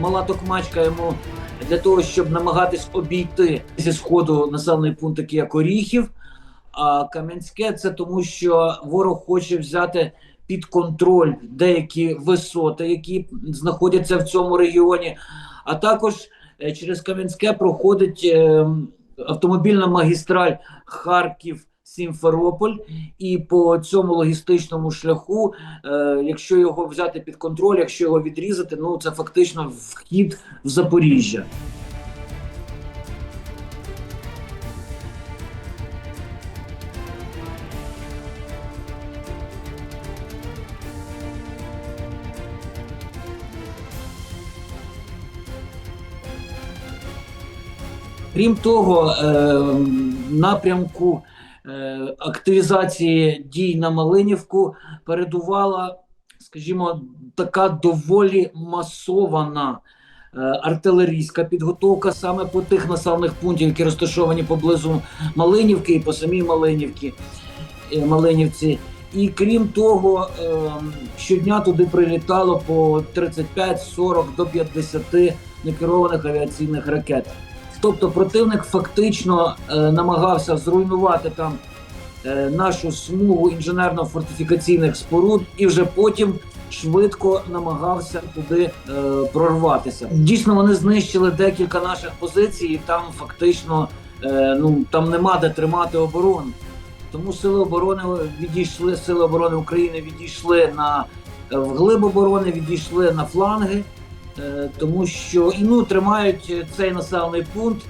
мала токмачка йому для того, щоб намагатись обійти зі сходу населений пункт, такий як Оріхів. А Кам'янське це тому, що ворог хоче взяти під контроль деякі висоти, які знаходяться в цьому регіоні. А також е, через Кам'янське проходить е, автомобільна магістраль Харків. Сімферополь, і по цьому логістичному шляху, е, якщо його взяти під контроль, якщо його відрізати, ну це фактично вхід в Запоріжжя. Крім того, е, напрямку активізації дій на Малинівку передувала, скажімо, така доволі масована е, артилерійська підготовка саме по тих населених пунктів, які розташовані поблизу Малинівки і по самій Малинівці. е, Малинівці. І крім того, е, щодня туди прилітало по 35, 40 до 50 некерованих авіаційних ракет. Тобто противник фактично е, намагався зруйнувати там е, нашу смугу інженерно-фортифікаційних споруд і вже потім швидко намагався туди е, прорватися. Дійсно, вони знищили декілька наших позицій, і там фактично е, ну там нема де тримати оборону. Тому сили оборони відійшли, сили оборони України відійшли на е, вглиб оборони, відійшли на фланги. Е, тому що ну тримають цей населений пункт